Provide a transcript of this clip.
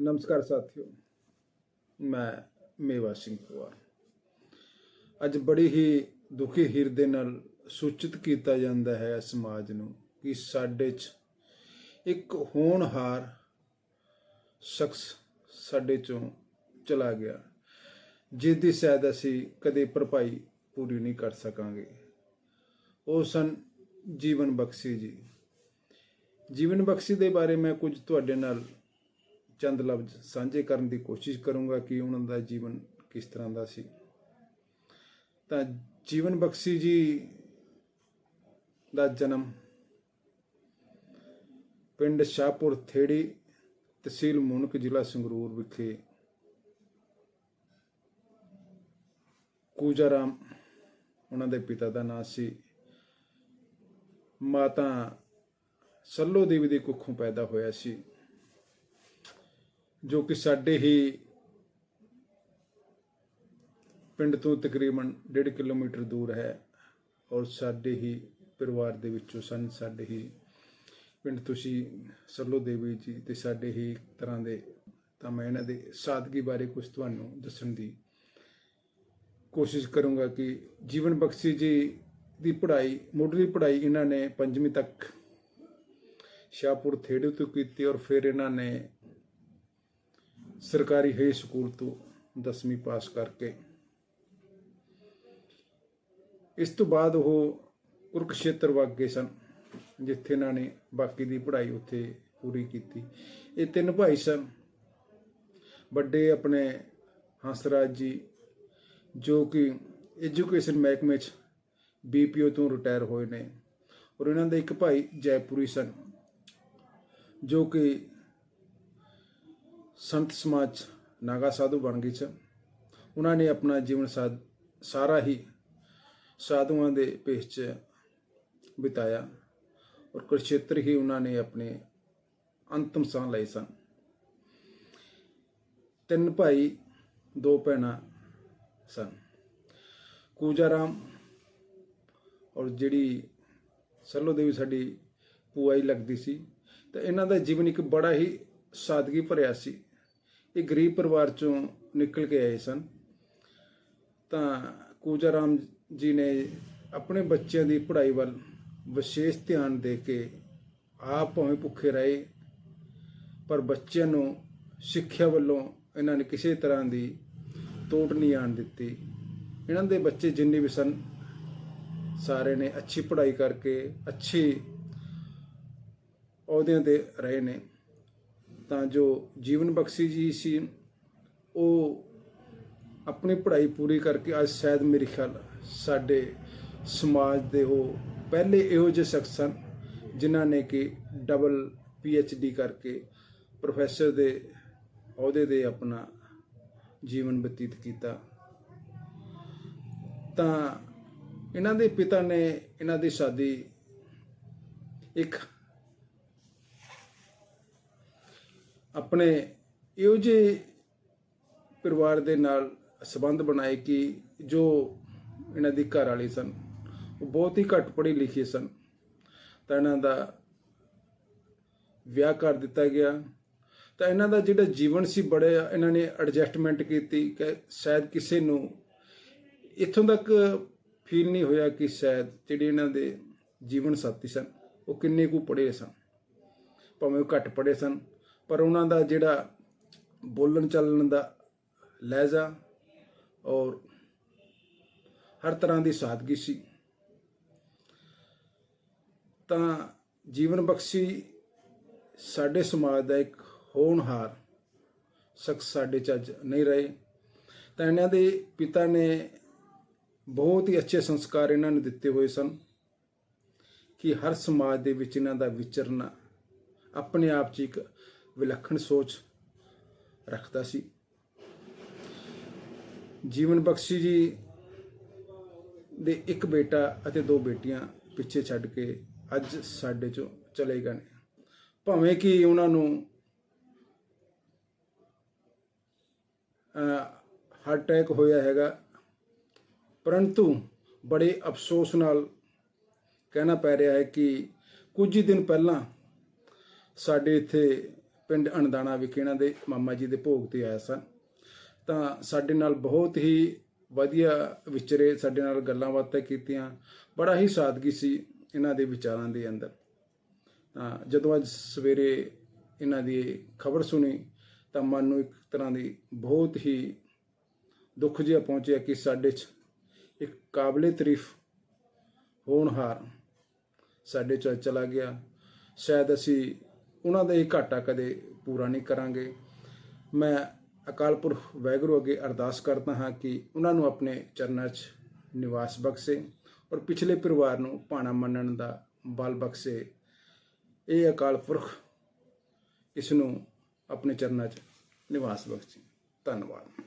ਨਮਸਕਾਰ ਸਾਥੀਓ, ਮੈਂ ਮੇਵਾ ਸਿੰਘ ਪਵਾਰ ਅੱਜ ਬੜੀ ਹੀ ਦੁਖੀ ਹਿਰਦੇ ਨਾਲ ਸੂਚਿਤ ਕੀਤਾ ਜਾਂਦਾ ਹੈ ਸਮਾਜ ਨੂੰ ਕਿ ਸਾਡੇ 'ਚ ਇੱਕ ਹੋਣਹਾਰ ਸ਼ਖਸ ਸਾਡੇ ਚੋਂ ਚਲਾ ਗਿਆ ਜਿਸ ਦੀ ਸ਼ਾਇਦ ਅਸੀਂ ਕਦੇ ਭਰਪਾਈ ਪੂਰੀ ਨਹੀਂ ਕਰ ਸਕਾਂਗੇ। ਉਹ ਸਨ ਜੀਵਨ ਬਖਸ਼ੀ ਜੀ। ਜੀਵਨ ਬਖਸ਼ੀ ਦੇ ਬਾਰੇ ਮੈਂ ਕੁਝ ਤੁਹਾਡੇ ਨਾਲ ਚੰਦ ਲਫ਼ਜ਼ ਸਾਂਝੇ ਕਰਨ ਦੀ ਕੋਸ਼ਿਸ਼ ਕਰੂੰਗਾ ਕਿ ਉਹਨਾਂ ਦਾ ਜੀਵਨ ਕਿਸ ਤਰ੍ਹਾਂ ਦਾ ਸੀ। ਤਾਂ ਜੀਵਨ ਬਖਸ਼ੀ ਜੀ ਦਾ ਜਨਮ ਪਿੰਡ ਸ਼ਾਹਪੁਰ ਥੇੜੀ ਤਹਿਸੀਲ ਮੁਨਕ ਜ਼ਿਲ੍ਹਾ ਸੰਗਰੂਰ ਵਿਖੇ ਕੂਜਾਰਾਮ, ਉਹਨਾਂ ਦੇ ਪਿਤਾ ਦਾ ਨਾਂ ਸੀ। ਮਾਤਾ ਸੱਲੋ ਦੇਵੀ ਦੀ ਕੁੱਖੋਂ ਪੈਦਾ ਹੋਇਆ ਸੀ। ਜੋ ਕਿ ਸਾਡੇ ਹੀ ਪਿੰਡ ਤੋਂ ਤਕਰੀਬਨ 1.5 ਕਿਲੋਮੀਟਰ ਦੂਰ ਹੈ ਔਰ ਸਾਡੇ ਹੀ ਪਰਿਵਾਰ ਦੇ ਵਿੱਚੋਂ ਸਨ, ਸਾਡੇ ਹੀ ਪਿੰਡ ਤੁਸੀਂ ਸੱਲੋ ਦੇਵੀ ਜੀ ਤੇ ਸਾਡੇ ਹੀ ਇੱਕ ਤਰ੍ਹਾਂ ਦੇ ਤਾਂ ਮੈਂ ਇਹਨਾਂ ਦੇ ਸਾਦਗੀ ਬਾਰੇ ਕੁਝ ਤੁਹਾਨੂੰ ਦੱਸਣ ਦੀ ਕੋਸ਼ਿਸ਼ ਕਰੂੰਗਾ ਕਿ ਜੀਵਨ ਬਖਸ਼ੀ ਜੀ ਦੀ ਪੜ੍ਹਾਈ, ਮੁੱਢਲੀ ਪੜ੍ਹਾਈ ਇਹਨਾਂ ਨੇ ਪੰਜਵੀਂ ਤੱਕ ਸ਼ਾਹਪੁਰ ਥੇੜੇ ਤੋਂ ਕੀਤੀ ਔਰ ਫਿਰ ਇਹਨਾਂ ਨੇ ਸਰਕਾਰੀ ਹਾਈ ਸਕੂਲ ਤੋਂ 10ਵੀਂ ਪਾਸ ਕਰਕੇ। ਇਸ ਤੋਂ ਬਾਅਦ ਉਹ ਕੁਰਕਸ਼ੇਤਰ ਵਗ ਗਏ ਸਨ, ਜਿੱਥੇ ਇਹਨਾਂ ਨੇ ਬਾਕੀ ਦੀ ਪੜ੍ਹਾਈ ਉੱਥੇ ਪੂਰੀ ਕੀਤੀ। ਇਹ ਤਿੰਨ ਭਾਈ ਸਨ। ਵੱਡੇ ਆਪਣੇ ਹੰਸਰਾਜ ਜੀ, ਜੋ ਕਿ ਐਜੂਕੇਸ਼ਨ ਮਹਿਕਮੇ 'ਚ ਬੀਪੀਓ ਤੋਂ ਰਿਟਾਇਰ ਹੋਏ ਨੇ। ਔਰ ਇਹਨਾਂ ਦੇ ਇੱਕ ਭਾਈ ਜੈਪੁਰੀ ਸਨ, ਜੋ ਕਿ ਸੰਤ ਸਮਾਜ 'ਚ ਨਾਗਾ ਸਾਧੂ ਬਣ ਗਈ 'ਚ ਉਹਨਾਂ ਨੇ ਆਪਣਾ ਜੀਵਨ ਸਾਧ, ਸਾਰਾ ਹੀ ਸਾਧੂਆਂ ਦੇ ਭੇਸ 'ਚ ਬਿਤਾਇਆ ਔਰ ਕੁਰਸ਼ੇਤਰ ਹੀ ਉਹਨਾਂ ਨੇ ਆਪਣੇ ਅੰਤਮ ਸਾਹ ਲਏ ਸਨ। ਤਿੰਨ ਭਾਈ, ਦੋ ਭੈਣਾਂ ਸਨ। ਕੂਜਾਰਾਮ ਔਰ ਜਿਹੜੀ ਸਰਲੋ ਦੇਵੀ ਸਾਡੀ ਭੂਆ ਹੀ ਲੱਗਦੀ ਸੀ, ਤਾਂ ਇਹਨਾਂ ਦਾ ਜੀਵਨ ਇੱਕ ਬੜਾ ਹੀ ਸਾਦਗੀ ਭਰਿਆ ਸੀ। ਇਹ ਗਰੀਬ ਪਰਿਵਾਰ ਚੋਂ ਨਿਕਲ ਕੇ ਆਏ ਸਨ। ਤਾਂ ਕੂਜਾਰਾਮ ਜੀ ਨੇ ਆਪਣੇ ਬੱਚਿਆਂ ਦੀ ਪੜ੍ਹਾਈ ਵੱਲ ਵਿਸ਼ੇਸ਼ ਧਿਆਨ ਦੇ ਕੇ ਆਪ ਭਾਵੇਂ ਭੁੱਖੇ ਰਹੇ, ਪਰ ਬੱਚਿਆਂ ਨੂੰ ਸਿੱਖਿਆ ਵੱਲੋਂ ਇਹਨਾਂ ਨੇ ਕਿਸੇ ਤਰ੍ਹਾਂ ਦੀ ਤੋਟ ਨਹੀਂ ਆਣ ਦਿੱਤੀ। ਇਹਨਾਂ ਦੇ ਬੱਚੇ ਜਿੰਨੇ ਵੀ ਸਨ, ਸਾਰੇ ਨੇ ਅੱਛੀ ਪੜ੍ਹਾਈ ਕਰਕੇ ਅੱਛੀ ਅਹੁਦਿਆਂ ਤੇ ਰਹੇ ਨੇ। ਤਾਂ ਜੋ ਜੀਵਨ ਬਖਸ਼ੀ ਜੀ ਸੀ, ਉਹ ਆਪਣੀ ਪੜ੍ਹਾਈ ਪੂਰੀ ਕਰਕੇ ਅੱਜ ਸ਼ਾਇਦ ਮੇਰੇ ਖਿਆਲ ਸਾਡੇ ਸਮਾਜ ਦੇ ਉਹ ਪਹਿਲੇ ਇਹੋ ਜਿਹੇ ਸ਼ਖਸ ਸਨ, ਜਿਨ੍ਹਾਂ ਨੇ ਕਿ ਡਬਲ ਡੀ ਕਰਕੇ ਪ੍ਰੋਫੈਸਰ ਦੇ ਅਹੁਦੇ ਦੇ ਆਪਣਾ ਜੀਵਨ ਬਤੀਤ ਕੀਤਾ। ਤਾਂ ਇਹਨਾਂ ਦੇ ਪਿਤਾ ਨੇ ਇਹਨਾਂ ਦੀ ਸ਼ਾਦੀ ਇੱਕ ਆਪਣੇ ਇਹੋ ਜਿਹੇ ਪਰਿਵਾਰ ਦੇ ਨਾਲ ਸਬੰਧ ਬਣਾਏ ਕਿ ਜੋ ਇਹਨਾਂ ਦੀ ਘਰ ਵਾਲੀ ਸਨ, ਉਹ ਬਹੁਤ ਹੀ ਘੱਟ ਪੜ੍ਹੀ ਲਿਖੀ ਸਨ। ਤਾਂ ਇਹਨਾਂ ਦਾ ਵਿਆਹ ਕਰ ਦਿੱਤਾ ਗਿਆ। ਤਾਂ ਇਹਨਾਂ ਦਾ ਜਿਹੜਾ ਜੀਵਨ ਸੀ ਬੜੇ ਇਹਨਾਂ ਨੇ ਐਡਜਸਟਮੈਂਟ ਕੀਤੀ ਕਿ ਸ਼ਾਇਦ ਕਿਸੇ ਨੂੰ ਇੱਥੋਂ ਤੱਕ ਫੀਲ ਨਹੀਂ ਹੋਇਆ ਕਿ ਸ਼ਾਇਦ ਜਿਹੜੇ ਇਹਨਾਂ ਦੇ ਜੀਵਨ ਸਾਥੀ ਸਨ, ਉਹ ਕਿੰਨੇ ਕੁ ਪੜ੍ਹੇ ਸਨ। ਭਾਵੇਂ ਉਹ ਘੱਟ ਪੜ੍ਹੇ ਸਨ ਪਰ ਉਹਨਾਂ ਦਾ ਜਿਹੜਾ ਬੋਲਣ ਚੱਲਣ ਦਾ ਲਹਿਜ਼ਾ ਔਰ ਹਰ ਤਰ੍ਹਾਂ ਦੀ ਸਾਦਗੀ ਸੀ, ਤਾਂ ਜੀਵਨ ਬਖਸ਼ੀ ਸਾਡੇ ਸਮਾਜ ਦਾ ਇੱਕ ਹੋਣਹਾਰ ਸ਼ਖਸ ਸਾਡੇ ਚ ਅੱਜ ਨਹੀਂ ਰਹੇ। ਤਾਂ ਇਹਨਾਂ ਦੇ ਪਿਤਾ ਨੇ ਬਹੁਤ ਹੀ ਅੱਛੇ ਸੰਸਕਾਰ ਇਹਨਾਂ ਨੂੰ ਦਿੱਤੇ ਹੋਏ ਸਨ ਕਿ ਹਰ ਸਮਾਜ ਦੇ ਵਿੱਚ ਇਹਨਾਂ ਦਾ ਵਿਚਰਨਾ ਆਪਣੇ ਆਪ 'ਚ ਇੱਕ ਵਿਲੱਖਣ ਸੋਚ ਰੱਖਦਾ ਸੀ। ਜੀਵਨ ਬਖਸ਼ੀ ਜੀ ਦੇ ਇੱਕ ਬੇਟਾ ਅਤੇ ਦੋ ਬੇਟੀਆਂ ਪਿੱਛੇ ਛੱਡ ਕੇ ਅੱਜ ਸਾਡੇ ਚੋਂ ਚਲੇ ਗਏ ਭਾਵੇਂ ਕਿ ਉਹਨਾਂ ਨੂੰ ਹਾਰਟ ਅਟੈਕ ਹੋਇਆ ਹੈਗਾ, ਪਰੰਤੂ ਬੜੇ ਅਫਸੋਸ ਨਾਲ ਕਹਿਣਾ ਪੈ ਰਿਹਾ ਹੈ ਕਿ ਕੁਝ ਹੀ ਦਿਨ ਪਹਿਲਾਂ ਸਾਡੇ ਇੱਥੇ ਪਿੰਡ ਅਣਦਾਣਾ ਵਿਖੇ ਇਹਨਾਂ ਦੇ ਮਾਮਾ ਜੀ ਦੇ ਭੋਗ ਤੇ ਆਇਆ ਸਾਂ। ਤਾਂ ਸਾਡੇ ਨਾਲ ਬਹੁਤ ਹੀ ਵਧੀਆ ਵਿਚਰੇ ਸਾਡੇ ਨਾਲ ਗੱਲਾਂ ਬਾਤਾਂ ਕੀਤੀਆਂ। ਬੜਾ ਹੀ ਸਾਦਗੀ ਸੀ ਇਹਨਾਂ ਦੇ ਵਿਚਾਰਾਂ ਦੇ ਅੰਦਰ। ਤਾਂ ਜਦੋਂ ਅੱਜ ਸਵੇਰੇ ਇਹਨਾਂ ਦੀ ਖਬਰ ਸੁਣੀ, ਤਾਂ ਮਨ ਨੂੰ ਇੱਕ ਤਰ੍ਹਾਂ ਦੀ ਬਹੁਤ ਹੀ ਦੁੱਖ ਜਿਹਾ ਪਹੁੰਚਿਆ ਕਿ ਸਾਡੇ 'ਚ ਇੱਕ ਕਾਬਲੇ ਤਾਰੀਫ ਹੋਣਹਾਰ ਸਾਡੇ ਚੋਂ ਚਲਾ ਗਿਆ। ਸ਼ਾਇਦ ਅਸੀਂ ਉਹਨਾਂ ਦਾ ਇਹ ਘਾਟਾ ਕਦੇ ਪੂਰਾ ਨਹੀਂ ਕਰਾਂਗੇ। ਮੈਂ ਅਕਾਲ ਪੁਰਖ ਵਾਹਿਗੁਰੂ ਅੱਗੇ ਅਰਦਾਸ ਕਰਦਾ ਹਾਂ ਕਿ ਉਹਨਾਂ ਨੂੰ ਆਪਣੇ ਚਰਨਾਂ 'ਚ ਨਿਵਾਸ ਬਖਸ਼ੇ ਔਰ ਪਿਛਲੇ ਪਰਿਵਾਰ ਨੂੰ ਭਾਣਾ ਮੰਨਣ ਦਾ ਬਲ ਬਖਸ਼ੇ। ਇਹ ਅਕਾਲ ਪੁਰਖ ਇਸ ਨੂੰ ਆਪਣੇ ਚਰਨਾਂ 'ਚ ਨਿਵਾਸ ਬਖਸ਼ੇ। ਧੰਨਵਾਦ।